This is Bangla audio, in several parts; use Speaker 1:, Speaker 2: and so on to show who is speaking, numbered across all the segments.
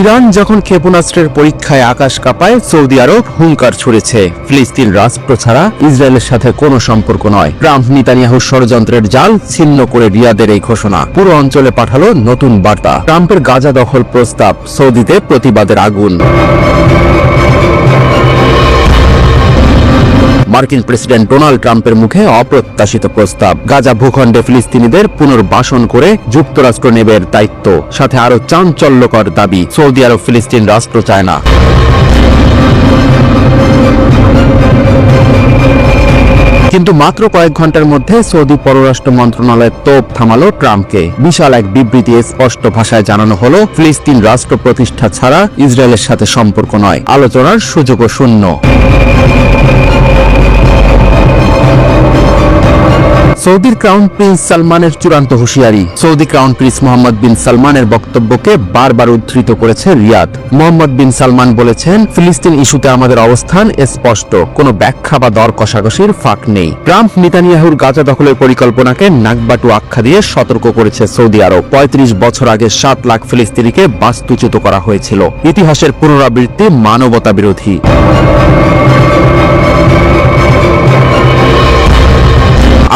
Speaker 1: ইরান যখন ক্ষেপণাস্ত্রের পরীক্ষায় আকাশ কাঁপায়, সৌদি আরব হুঙ্কার ছুড়েছে। ফিলিস্তিন রাষ্ট্র ছাড়া ইসরায়েলের সাথে কোনো সম্পর্ক নয়। ট্রাম্প নিতানিয়াহুর ষড়যন্ত্রের জাল ছিন্ন করে রিয়াদের এই ঘোষণা। পুরো অঞ্চলে পাঠালো নতুন বার্তা। ট্রাম্পের গাজা দখল প্রস্তাব সৌদিতে প্রতিবাদের আগুন। মার্কিন প্রেসিডেন্ট ডোনাল্ড ট্রাম্পের মুখে অপ্রত্যাশিত প্রস্তাব। গাজা ভূখণ্ডে ফিলিস্তিনিদের পুনর্বাসন করে যুক্তরাষ্ট্র নেবে দায়িত্ব। সাথে আরও চাঞ্চল্যকর দাবি, সৌদি আরব, ফিলিস্তিন, রাষ্ট্র চায় না কিন্তু মাত্র কয়েক ঘণ্টার মধ্যে সৌদি পররাষ্ট্র মন্ত্রণালয়ের তোপ থামালো ট্রাম্পকে। বিশাল এক বিবৃতি স্পষ্ট ভাষায় জানানো হলো, ফিলিস্তিন রাষ্ট্র প্রতিষ্ঠা ছাড়া ইসরায়েলের সাথে সম্পর্ক নয়। আলোচনার সুযোগও শূন্য। সৌদির ক্রাউন প্রিন্স সালমানের চূড়ান্ত হুঁশিয়ারি। Saudi crown prince Mohammed bin সালমানের বক্তব্যকে বারবার উদ্ধৃত করেছে রিয়াদ। মোহাম্মদ বিন সালমান বলেছেন, ফিলিস্তিন ইস্যুতে আমাদের অবস্থান স্পষ্ট। কোনো ব্যাখ্যা বা দর কষাকষির ফাঁক নেই। ট্রাম্প নিতানিয়াহুর গাজা দখলের পরিকল্পনাকে নাকবাটু আখ্যা দিয়ে সতর্ক করেছে সৌদি আরব। পঁয়ত্রিশ বছর আগে সাত লাখ ফিলিস্তিনিকে বাস্তুচ্যুত করা হয়েছিল। ইতিহাসের পুনরাবৃত্তি মানবতা বিরোধী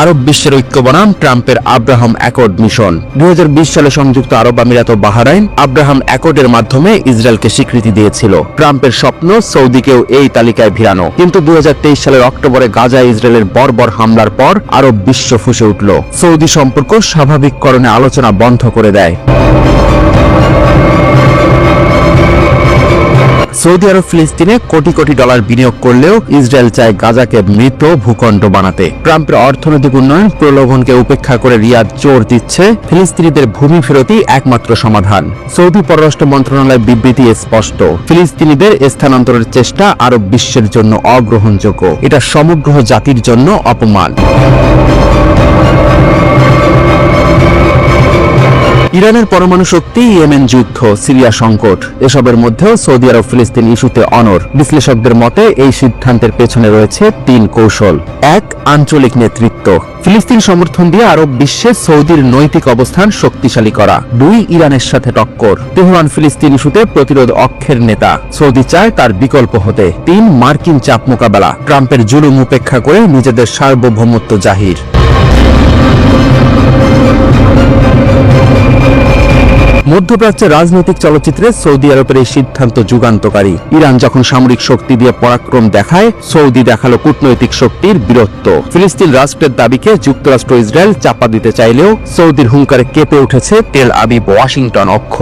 Speaker 1: আরব বিশ্বের ঐক্য বনাম ট্রাম্পের আব্রাহাম অ্যাকর্ড মিশন। দু হাজার বিশ সালে সংযুক্ত আরব আমিরাত ও বাহারাইন আব্রাহাম অ্যাকর্ডের মাধ্যমে ইসরায়েলকে স্বীকৃতি দিয়েছিল। ট্রাম্পের স্বপ্ন সৌদিকেও এই তালিকায় ভিড়ানো। কিন্তু দু হাজার তেইশ সালের অক্টোবরে গাজা ইসরায়েলের বর্বর হামলার পর আরব বিশ্ব ফুসে উঠল। সৌদি সম্পর্ক স্বাভাবিককরণে আলোচনা বন্ধ করে দেয়। সৌদি আরব ফিলিস্তিনে কোটি কোটি ডলার বিনিয়োগ করলেও ইসরায়েল চায় গাজাকে মৃত ভূখণ্ড বানাতে। ট্রাম্পের অর্থনৈতিক উন্নয়ন প্রলোভনকে উপেক্ষা করে রিয়াদ জোর দিচ্ছে ফিলিস্তিনিদের ভূমি ফেরতই একমাত্র সমাধান। সৌদি পররাষ্ট্র মন্ত্রণালয়ের বিবৃতি স্পষ্ট। ফিলিস্তিনিদের স্থানান্তরের চেষ্টা আরব বিশ্বের জন্য অগ্রহণযোগ্য। এটা সমগ্র জাতির জন্য অপমান। ইরানের পরমাণু শক্তি ইয়েমেন যুদ্ধ, সিরিয়া সংকট, এসবের মধ্যেও সৌদি আরব ফিলিস্তিন ইস্যুতে অনর বিশ্লেষকদের মতে, এই সিদ্ধান্তের পেছনে রয়েছে তিন কৌশল। এক, আঞ্চলিক নেতৃত্ব। ফিলিস্তিন সমর্থন দিয়ে আরব বিশ্বে সৌদির নৈতিক অবস্থান শক্তিশালী করা। দুই, ইরানের সাথে টক্কর। তেহরান ফিলিস্তিন ইস্যুতে প্রতিরোধ অক্ষের নেতা। সৌদি চায় তার বিকল্প হতে। তিন, মার্কিন চাপ মোকাবেলা। ট্রাম্পের জুলুম উপেক্ষা করে নিজেদের সার্বভৌমত্ব জাহির। মধ্যপ্রাচ্যের রাজনৈতিক চলচ্চিত্রে সৌদি আরবের এই সিদ্ধান্ত যুগান্তকারী। ইরান যখন সামরিক শক্তি দিয়ে পরাক্রম দেখায়, সৌদি দেখাল কূটনৈতিক শক্তির বীরত্ব। ফিলিস্তিন রাষ্ট্রের দাবিকে যুক্তরাষ্ট্র ইসরায়েল চাপা দিতে চাইলেও সৌদির হুঙ্কারে কেঁপে উঠেছে তেল আবিব ওয়াশিংটন অক্ষ।